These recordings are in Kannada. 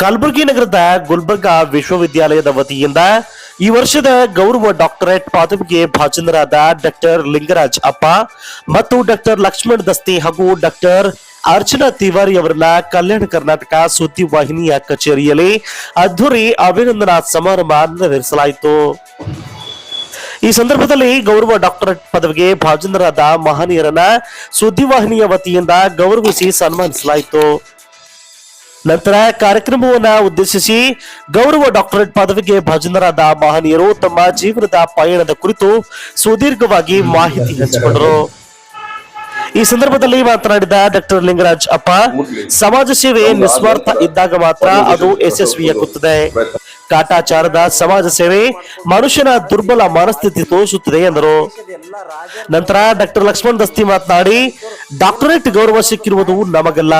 ಕಲಬುರಗಿ ನಗರದ ಗುಲ್ಬರ್ಗಾ ವಿಶ್ವವಿದ್ಯಾಲಯದ ವತಿಯಿಂದ ಈ ವರ್ಷದ ಗೌರವ ಡಾಕ್ಟರೇಟ್ ಪದವಿಗೆ ಭಾಜನರಾದ ಡಾಕ್ಟರ್ ಲಿಂಗರಾಜ್ ಅಪ್ಪ ಮತ್ತು ಡಾಕ್ಟರ್ ಲಕ್ಷ್ಮಣ್ ದಸ್ತಿ ಹಾಗೂ ಡಾಕ್ಟರ್ ಅರ್ಚನಾ ತಿವಾರಿ ಅವರನ್ನ ಕಲ್ಯಾಣ ಕರ್ನಾಟಕ ಸುದ್ದಿ ವಾಹಿನಿಯ ಕಚೇರಿಯಲ್ಲಿ ಅದ್ಧೂರಿ ಅಭಿನಂದನಾ ಸಮಾರಂಭ ನೆರವೇರಿಸಲಾಯಿತು. ಈ ಸಂದರ್ಭದಲ್ಲಿ ಗೌರವ ಡಾಕ್ಟರೇಟ್ ಪದವಿಗೆ ಭಾಜನರಾದ ಮಹನೀಯರನ್ನ ಸುದ್ದಿವಾಹಿನಿಯ ವತಿಯಿಂದ ಗೌರವಿಸಿ ಸನ್ಮಾನಿಸಲಾಯಿತು. ನಂತರ ಕಾರ್ಯಕ್ರಮವನ್ನ ಉದ್ದೇಶಿಸಿ ಗೌರವ ಡಾಕ್ಟರೇಟ್ ಪದವಿಗೆ ಭಾಜನರಾದ ಮಹನೀಯರು ತಮ್ಮ ಜೀವನದ ಪಯಣದ ಕುರಿತು ಸುದೀರ್ಘವಾಗಿ ಮಾಹಿತಿ ಹಂಚಿಕೊಂಡರು. ಈ ಸಂದರ್ಭದಲ್ಲಿ ಮಾತನಾಡಿದ ಡಾಕ್ಟರ್ ಲಿಂಗರಾಜ್ ಅಪ್ಪ, ಸಮಾಜ ಸೇವೆ ನಿಸ್ವಾರ್ಥ ಇದ್ದಾಗ ಮಾತ್ರ ಅದು ಯಶಸ್ವಿಯಾಗುತ್ತದೆ. ಕಾಟಾಚಾರದ ಸಮಾಜ ಸೇವೆ ಮನುಷ್ಯನ ದುರ್ಬಲ ಮನಸ್ಥಿತಿ ತೋರಿಸುತ್ತಿದೆ ಎಂದರು. ನಂತರ ಡಾಕ್ಟರ್ ಲಕ್ಷ್ಮಣ್ ದಸ್ತಿ ಮಾತನಾಡಿ, ಡಾಕ್ಟರೇಟ್ ಗೌರವ ಸಿಕ್ಕಿರುವುದು ನಮಗಲ್ಲ.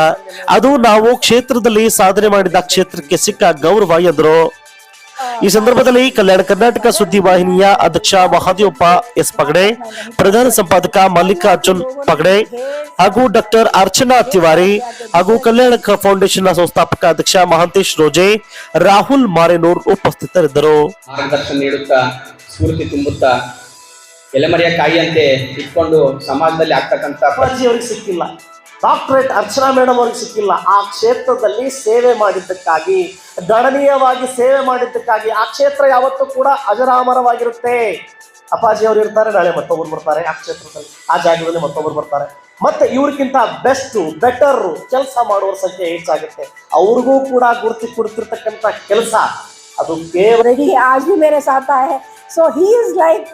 ಅದು ನಾವು ಕ್ಷೇತ್ರದಲ್ಲಿ ಸಾಧನೆ ಮಾಡಿದ ಕ್ಷೇತ್ರಕ್ಕೆ ಸಿಕ್ಕ ಗೌರವ ಎಂದರು. ಈ ಸಂದರ್ಭದಲ್ಲಿ ಕಲ್ಯಾಣ ಕರ್ನಾಟಕ ಸುದ್ದಿ ವಾಹಿನಿಯ ಅಧ್ಯಕ್ಷ ಮಹಾದೇವಪ್ಪ ಎಸ್ ಪಗಡೆ ಪ್ರಧಾನ ಸಂಪಾದಕ ಮಲ್ಲಿಕಾರ್ಜುನ್ ಪಗಡೆ ಹಾಗೂ ಡಾಕ್ಟರ್ ಅರ್ಚನಾ ತಿವಾರಿ ಹಾಗೂ ಕಲ್ಯಾಣ ಫೌಂಡೇಶನ್ ಸಂಸ್ಥಾಪಕ ಅಧ್ಯಕ್ಷ ಮಹಾಂತೇಶ್ ರೋಜೆ ರಾಹುಲ್ ಮಾರೇನೂರ್ ಉಪಸ್ಥಿತರಿದ್ದರು. ಮಾರ್ಗದರ್ಶನ ನೀಡುತ್ತಾ ಸ್ಫೂರ್ತಿ ತುಂಬುತ್ತಾ ಎಲೆಮರೆಯ ಕಾಯಿಯಂತೆ ಇಟ್ಕೊಂಡು ಸಮಾಜದಲ್ಲಿ ಆಗ್ತಕ್ಕಂಥ ಸಿಕ್ಕಿಲ್ಲ. ಡಾಕ್ಟರೇಟ್ ಅರ್ಚನಾ ಮೇಡಮ್ ಅವ್ರಿಗೆ ಸಿಕ್ಕಿಲ್ಲ. ಆ ಕ್ಷೇತ್ರದಲ್ಲಿ ಸೇವೆ ಮಾಡಿದ್ದಕ್ಕಾಗಿ ಗಣನೀಯವಾಗಿ ಸೇವೆ ಮಾಡಿದ್ದಕ್ಕಾಗಿ ಆ ಕ್ಷೇತ್ರ ಯಾವತ್ತೂ ಕೂಡ ಅಜರಾಮರವಾಗಿರುತ್ತೆ. ಅಪ್ಪಾಜಿ ಅವರು ಇರ್ತಾರೆ, ನಾಳೆ ಮತ್ತೊಬ್ಬರು ಬರ್ತಾರೆ ಆ ಕ್ಷೇತ್ರದಲ್ಲಿ. ಆ ಜಾಗದಲ್ಲಿ ಮತ್ತೊಬ್ಬರು ಬರ್ತಾರೆ. ಮತ್ತೆ ಇವ್ರಿಗಿಂತ ಬೆಸ್ಟ್ ಬೆಟರ್ ಕೆಲಸ ಮಾಡುವವರ ಸಂಖ್ಯೆ ಹೆಚ್ಚಾಗುತ್ತೆ. ಅವ್ರಿಗೂ ಕೂಡ ಗುರುತಿ ಕೊಡ್ತಿರ್ತಕ್ಕಂಥ ಕೆಲಸ. ಅದು ಕೇವಲ ಆಗಿ ಮೇರೆ ಸಾತ so he is like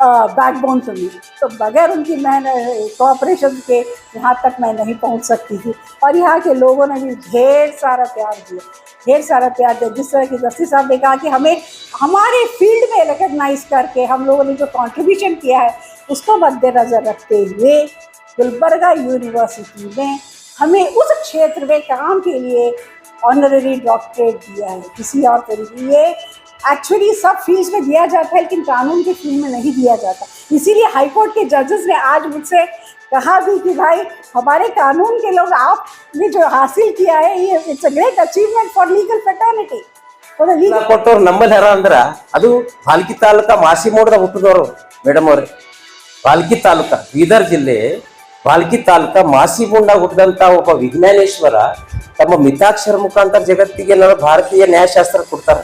backbone मी तो बगैर उनकी मेहनत कोऑपरेशन के यहाँ तक मैं नहीं पहुँच सकती थी। और यहाँ के लोगों ने भी ढेर सारा प्यार दिया। ढेर सारा प्यार दिया, जिस तरह की दस्ती साहब ने कहा कि हमें, हमारे फ़ील्ड में रिकग्नाइज करके हम लोगों ने जो कॉन्ट्रीब्यूशन किया है, उसको मद्देनज़र रखते हुए गुलबर्गा यूनिवर्सिटी में हमें उस क्षेत्र में काम के लिए ऑनररी डॉक्टरेट दिया है। किसी और तरीके ये एक्चुअली सब फील्ड में दिया जाता है लेकिन कानून के फील्ड में नहीं दिया जाता इसीलिए हाईकोर्ट के जजेस ने आज मुझसे कहा भी कि भाई हमारे कानून के लोग आपने जो हासिल किया है ये it's a great achievement for legal fraternity for the legal ಕೊಟ್ಟವ್ರು ನಂಬಲ್ ಯಾರ ಅಂದ್ರ ಅದು ಪಾಲ್ಕಿ ತಾಲೂಕ ಮಾಸಿಮೋಡದ ಹುಟ್ಟಿದವರು ಮೇಡಮ್ ಅವ್ರೆ ಪಾಲ್ಕಿ ತಾಲೂಕ ಬೀದರ್ ಜಿಲ್ಲೆ ಪಾಲ್ಕಿ ತಾಲೂಕ ಮಾಸಿಮೂಂಡ ಹುಟ್ಟಿದಂತ ಒಬ್ಬ ವಿಜ್ಞಾನೇಶ್ವರ ತಮ್ಮ ಮಿತಾಕ್ಷರ ಮುಖಾಂತರ ಜಗತ್ತಿಗೆ ನಾವು ಭಾರತೀಯ ನ್ಯಾಯಶಾಸ್ತ್ರ ಕೊಡ್ತಾರೆ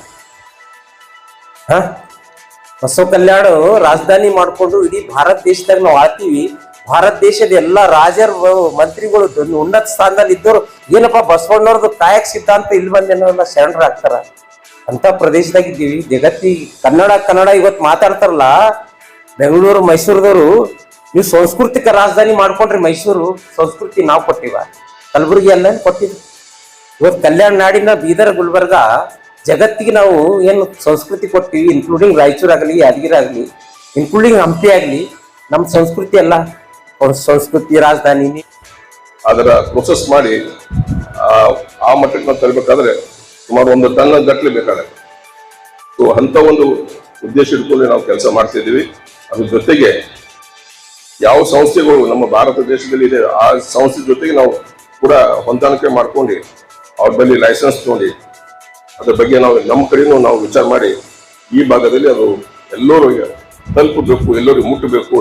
ಹ? ಬಸವ ಕಲ್ಯಾಣ ರಾಜಧಾನಿ ಮಾಡ್ಕೊಂಡು ಇಡೀ ಭಾರತ ದೇಶದಾಗ ನಾವು ಆಳ್ತೀವಿ. ಭಾರತ ದೇಶದ ಎಲ್ಲಾ ರಾಜರು, ಮಂತ್ರಿಗಳು ಉನ್ನತ ಸ್ಥಾನದಲ್ಲಿ ಇದ್ದವರು ಏನಪ್ಪ ಬಸವಣ್ಣವ್ರದ್ದು ಕಾಯಕ ಸಿದ್ಧಾಂತ ಇಲ್ಲಿ ಬಂದೇನೋ ಶರಣರಾಗ್ತಾರ ಅಂತ ಪ್ರದೇಶದಾಗ ಇದ್ದೀವಿ. ಜಗತ್ತಿ, ಕನ್ನಡ ಕನ್ನಡ ಇವತ್ತು ಮಾತಾಡ್ತಾರಲ್ಲ, ಬೆಂಗಳೂರು, ಮೈಸೂರದವರು, ನೀವು ಸಾಂಸ್ಕೃತಿಕ ರಾಜಧಾನಿ ಮಾಡ್ಕೊಂಡ್ರಿ ಮೈಸೂರು, ಸಂಸ್ಕೃತಿ ನಾವು ಕೊಟ್ಟಿವ. ಕಲಬುರಗಿ ಅಲ್ಲ ಕೊಟ್ಟಿದ್ವಿ ಇವತ್ತು ಕಲ್ಯಾಣ ನಾಡಿನ ಬೀದರ್ ಗುಲ್ಬರ್ಗ ಜಗತ್ತಿಗೆ ನಾವು ಏನು ಸಂಸ್ಕೃತಿ ಕೊಟ್ಟಿವಿ ಇನ್ಕ್ಲೂಡಿಂಗ್ ರಾಯಚೂರು ಆಗಲಿ, ಯಾದಗಿರಿ ಆಗಲಿ ಇನ್ಕ್ಲೂಡಿಂಗ್ ಹಂಪಿ ಆಗಲಿ ನಮ್ಮ ಸಂಸ್ಕೃತಿ ಅವ್ರ ಸಂಸ್ಕೃತಿ, ರಾಜಧಾನಿ. ಅದರ ಪ್ರೊಸೆಸ್ ಮಾಡಿ, ಆ ಮಟ್ಟಕ್ಕೆ ನಾವು ತರಬೇಕಾದ್ರೆ ಸುಮಾರು ಒಂದು ಟನ್ ಗಟ್ಟಲೆ ಬೇಕಾಗುತ್ತೆ ಸೊ ಅಂತ ಒಂದು ಉದ್ದೇಶ ಇಟ್ಕೊಂಡು ನಾವು ಕೆಲಸ ಮಾಡ್ತಿದ್ದೀವಿ ಅದ್ರ ಜೊತೆಗೆ ಯಾವ ಸಂಸ್ಥೆಗಳು ನಮ್ಮ ಭಾರತ ದೇಶದಲ್ಲಿ ಇದೆ, ಆ ಸಂಸ್ಥೆ ಜೊತೆಗೆ ನಾವು ಕೂಡ ಹೊಂದಾಣಿಕೆ ಮಾಡ್ಕೊಂಡು, ಅವ್ರ ಬಳಿ ಲೈಸೆನ್ಸ್ ತಗೊಂಡು ಅದ್ರ ಬಗ್ಗೆ ನಾವು ನಮ್ಮ ಕಡೆನೂ ನಾವು ವಿಚಾರ ಮಾಡಿ ಈ ಭಾಗದಲ್ಲಿ ಅದು ಎಲ್ಲರೂ ತಲುಪಬೇಕು ಎಲ್ಲರಿಗೂ ಮುಟ್ಟಬೇಕು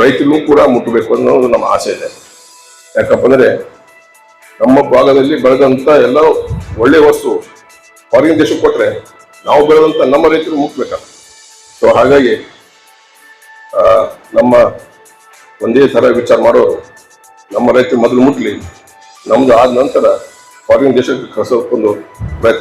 ರೈತರಿಗೂ ಕೂಡ ಮುಟ್ಟಬೇಕು ಅನ್ನೋದು ನಮ್ಮ ಆಸೆ ಇದೆ. ಯಾಕಪ್ಪ ಅಂದರೆ ನಮ್ಮ ಭಾಗದಲ್ಲಿ ಬೆಳೆದಂಥ ಎಲ್ಲ ಒಳ್ಳೆಯ ವಸ್ತು ಹೊರಗಿನ ದೇಶಕ್ಕೆ ಕೊಟ್ಟರೆ ನಾವು ಬೆಳೆದಂಥ ನಮ್ಮ ರೈತರು ಮುಟ್ಬೇಕಲ್ಲ ಸೊ ಹಾಗಾಗಿ ನಮ್ಮ ಒಂದೇ ಥರ ವಿಚಾರ ಮಾಡೋರು ನಮ್ಮ ರೈತರು ಮೊದಲು ಮುಟ್ಲಿ ನಮ್ಮದು ಆದ ನಂತರ ಹೊರಗಿನ ದೇಶಕ್ಕೆ ಕಳಿಸೋಕೊಂದು ಪ್ರಯತ್ನ